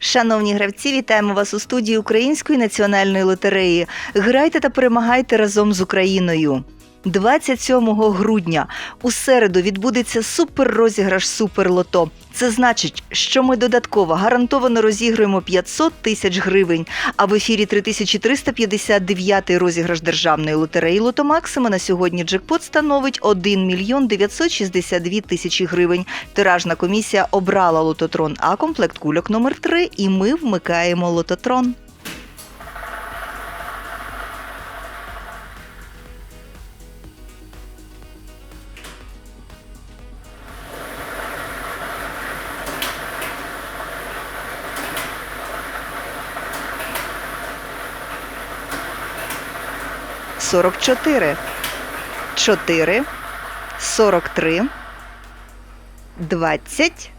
Шановні гравці, вітаємо вас у студії Української національної лотереї. Грайте та перемагайте разом з Україною. 27 грудня у середу відбудеться суперрозіграш Суперлото. Це значить, що ми додатково гарантовано розіграємо 500 тисяч гривень. А в ефірі 3359 розіграш державної лотереї Лото Максима на сьогодні джекпот становить 1 мільйон 962 тисячі гривень. Тиражна комісія обрала лототрон А комплект кульок номер 3 і ми вмикаємо лототрон. Сорок чотири, чотири, сорок три, двадцять,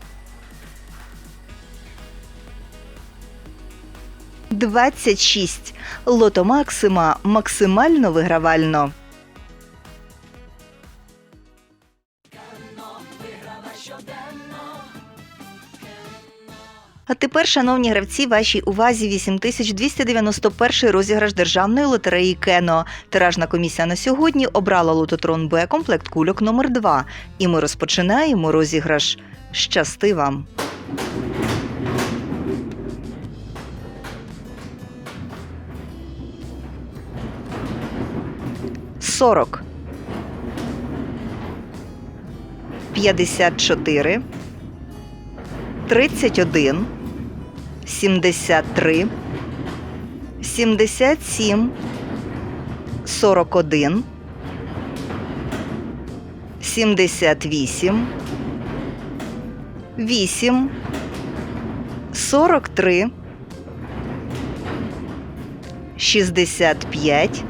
двадцять шість. Лото Максима максимально вигравально. А тепер, шановні гравці, вашій увазі 8291 розіграш державної лотереї Кено. Тиражна комісія на сьогодні обрала лототрон Б комплект кульок номер 2 І ми розпочинаємо розіграш. Щасти вам! Сорок. П'ятдесят чотири. 31, 73, 77, 41, 78, 8, 43, 65,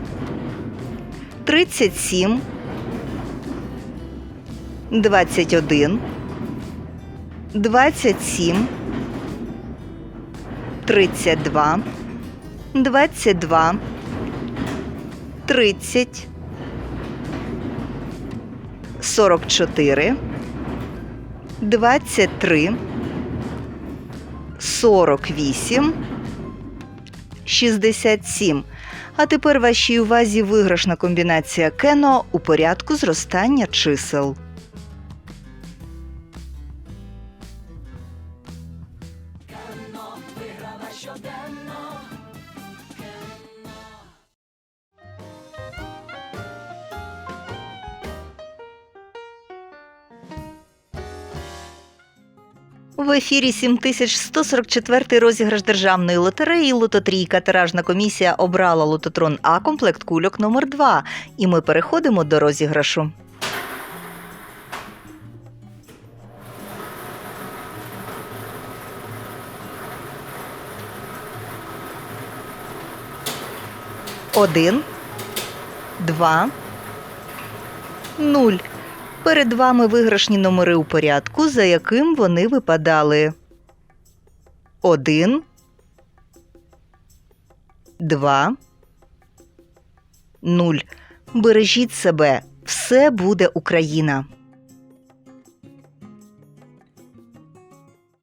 37, 21, 27, 32, 22, 30, 44, 23, 48, 67. А тепер вашій увазі виграшна комбінація кено у порядку зростання чисел. В ефірі 7144 розіграш державної лотереї Лототрійка. Тиражна комісія обрала лототрон А комплект кульок номер 2 І ми переходимо до розіграшу. Один, два, нуль. Перед вами виграшні номери у порядку, за яким вони випадали. Один. Два. Нуль. Бережіть себе. Все буде Україна.